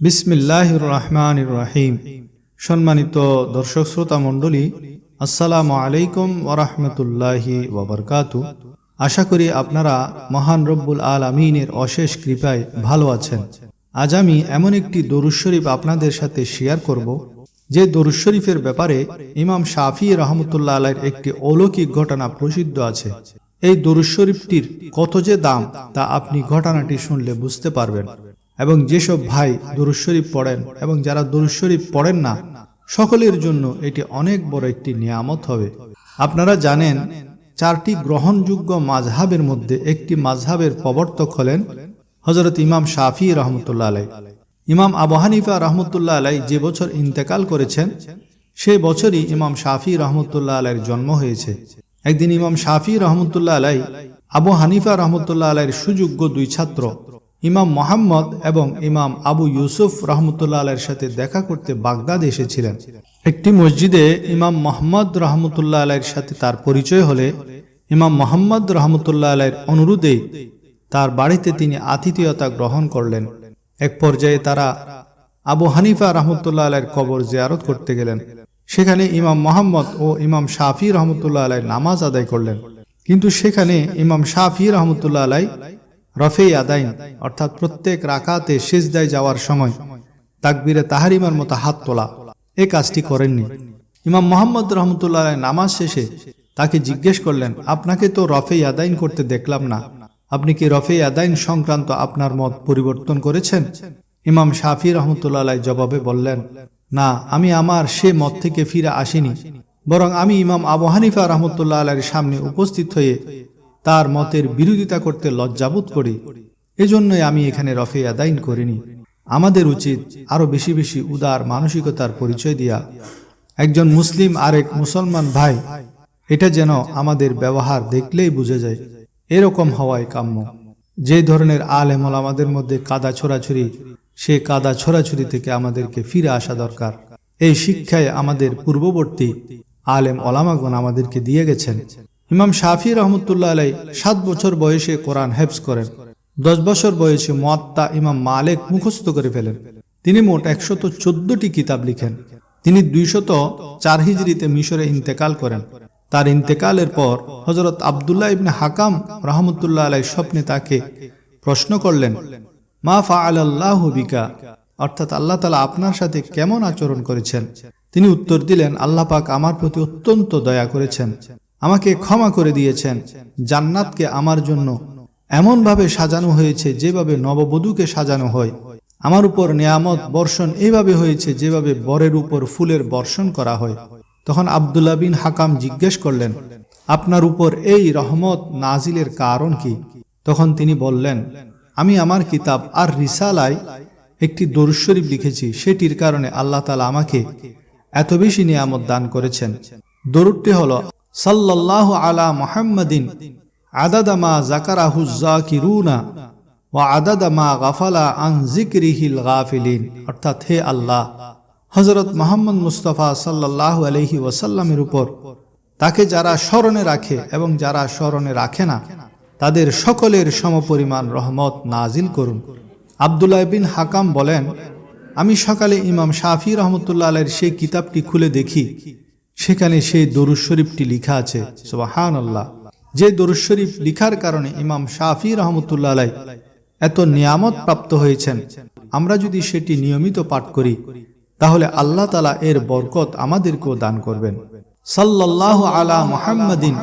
বিসমিল্লাহ রহমান রাহিম সম্মানিত দর্শক শ্রোতা মণ্ডলী, আসসালামু আলাইকুম ওরহমতুল্লাহি ওবরকাতু আশা করি আপনারা মহান রব্বুল আল আমিনের অশেষ কৃপায় ভালো আছেন। আজ আমি এমন একটি দরুদ শরীফ আপনাদের সাথে শেয়ার করব, যে দরুদ শরীফের ব্যাপারে ইমাম শাফি রহমতুল্লাহ আলাইয়ের একটি অলৌকিক ঘটনা প্রসিদ্ধ আছে। এই দরুদ শরীফটির কত যে দাম তা আপনি ঘটনাটি শুনলে বুঝতে পারবেন। এবং যেসব ভাই দরুদ শরীফ পড়েন এবং যারা দরুদ শরীফ পড়েন না, সকলের জন্য এটি অনেক বড় একটি নিয়ামত হবে। আপনারা জানেন, চারটি গ্রহণযোগ্য মাঝহাবের মধ্যে একটি মাঝহাবের প্রবর্তক হলেন হজরত ইমাম শাফি রহমতুল্লাহ আলাই ইমাম আবু হানিফা রহমতুল্লাহ আলাই যে বছর ইন্তেকাল করেছেন সেই বছরই ইমাম শাফি রহমতুল্লাহ আলাইয়ের জন্ম হয়েছে। একদিন ইমাম শাফি রহমতুল্লাহ আলাই আবু হানিফা রহমতুল্লাহ আলাইয়ের সুযোগ্য দুই ছাত্র ইমাম মোহাম্মদ এবং ইমাম আবু ইউসুফ রহমতুল্লাহ আলাইয়ের সাথে দেখা করতে বাগদাদ এসেছিলেন। একটি মসজিদে ইমাম মোহাম্মদ রহমতুল্লাহ আলাইয়ের সাথে তার পরিচয় হলে ইমাম মোহাম্মদ রহমতুল্লাহ আলাইয়ের অনুরোধে তার বাড়িতে তিনি আতিথেয়তা গ্রহণ করলেন। এক পর্যায়ে তারা আবু হানিফা রহমতুল্লাহ আলাইয়ের কবর জিয়ারত করতে গেলেন। সেখানে ইমাম মোহাম্মদ ও ইমাম শাফি রহমতুল্লাহ আলাই নামাজ আদায় করলেন। কিন্তু সেখানে ইমাম শাফি রহমতুল্লাহ আলাই রফেই আদাইন, অর্থাৎ প্রত্যেক রাকাতে সেজদায় যাওয়ার সময় তাকবিরে তাহারিমার মতো হাত তোলা। এ কাজটি করেননি। ইমাম মোহাম্মদ রহমতুল্লাহ নামাজ শেষে তাকে জিজ্ঞেস করলেন, আপনাকে তো রফেই আদাইন করতে দেখলাম না। আপনি কি রফেই আদাইন সংক্রান্ত আপনার মত পরিবর্তন করেছেন? ইমাম শাফি রহমতুল্লাহ জবাবে বললেন, না, আমি আমার সে মত থেকে ফিরে আসিনি। বরং আমি ইমাম আবু হানিফা রহমতুল্লাহ আলাইয়ের সামনে উপস্থিত হয়ে তার মতের বিরোধিতা করতে লজ্জাবোধ করি। এজন্যই আমি এখানে রফে আদাইন করিনি। আমাদের উচিত আরও বেশি বেশি উদার মানসিকতার পরিচয় দিয়া। একজন মুসলিম আরেক মুসলমান ভাই, এটা যেন আমাদের ব্যবহার দেখলেই বুঝে যায়। এরকম হওয়ায় কাম্য। যে ধরনের আলেমল আমাদের মধ্যে কাদা ছোড়াছুরি সে কাদা ছোড়াছুরি থেকে আমাদেরকে ফিরে আসা দরকার। এই শিক্ষায় আমাদের পূর্ববর্তী আলেম ওলামাগণ আমাদেরকে দিয়ে গেছেন। ইমাম শাফি রহমতুল্লাহ আলাই সাত বছর বয়সে কোরআন হেফজ করেন। দশ বছর বয়সে মোয়াত্তা ইমাম মালেক মুখস্থ করে ফেলেন। তিনি মোট একশত চোদ্দটি কিতাব লিখেন। তিনি দুইশত চার হিজড়িতে মিশরে ইন্তেকাল করেন। তার ইন্তেকালের পর হজরত আবদুল্লাহ ইবনে হাকাম রহমতুল্লাহ আলাই স্বপ্নে তাকে প্রশ্ন করলেন, মা ফা আল্লাহ বিকা? অর্থাৎ আল্লাহ তালা আপনার সাথে কেমন আচরণ করেছেন? তিনি উত্তর দিলেন, আল্লাহ পাক আমার প্রতি অত্যন্ত দয়া করেছেন। আমাকে ক্ষমা করে দিয়েছেন। জান্নাতকে আমার জন্য এমনভাবে সাজানো হয়েছে যেভাবে নববধূকে সাজানো হয়। আমার উপর নিয়ামত বর্ষণ এইভাবে হয়েছে যেভাবে বরের উপর ফুলের বর্ষণ করা হয়। তখন আবদুল্লাহ বিন হাকাম জিজ্ঞেস করলেন, আপনার উপর এই রহমত নাজিলের কারণ কি? তখন তিনি বললেন, আমি আমার কিতাব আর রিসালায় একটি দরুদ শরীফ লিখেছি। সেটির কারণে আল্লাহ তালা আমাকে এত বেশি নিয়ামত দান করেছেন। দরুদটি হল সাল্লাহ আলা মোহাম্মদিন আদাদামা জাকারাহু জাকিরুনা ও আদাদামা গাফালা আন জিক্রিহিল গাফিলিন। অর্থাৎ হে আল্লাহ হজরত মোহাম্মদ মুস্তফা সাল্লাহ আলহি ওয়াসাল্লামের উপর তাকে যারা স্মরণে রাখে এবং যারা স্মরণে রাখে না, তাদের সকলের সমপরিমাণ রহমত নাজিল করুন। আবদুল্লাহ বিন হাকাম বলেন, আমি সকালে ইমাম শাফি রহমতুল্লাহ আলের সেই কিতাবটি খুলে দেখি সেখানে সেই দরুদ শরীফটি লিখা আছে সুবাহান আল্লাহ যে দরুদ শরীফ লিখার কারণে ইমাম শাফি রহমতুল্লাহ আলাই এত নিয়ামত প্রাপ্ত হয়েছেন, আমরা যদি সেটি নিয়মিত পাঠ করি, তাহলে আল্লাহ তালা এর বরকত আমাদেরকেও দান করবেন। সাল্লাহ আলা মুহাম্মাদিন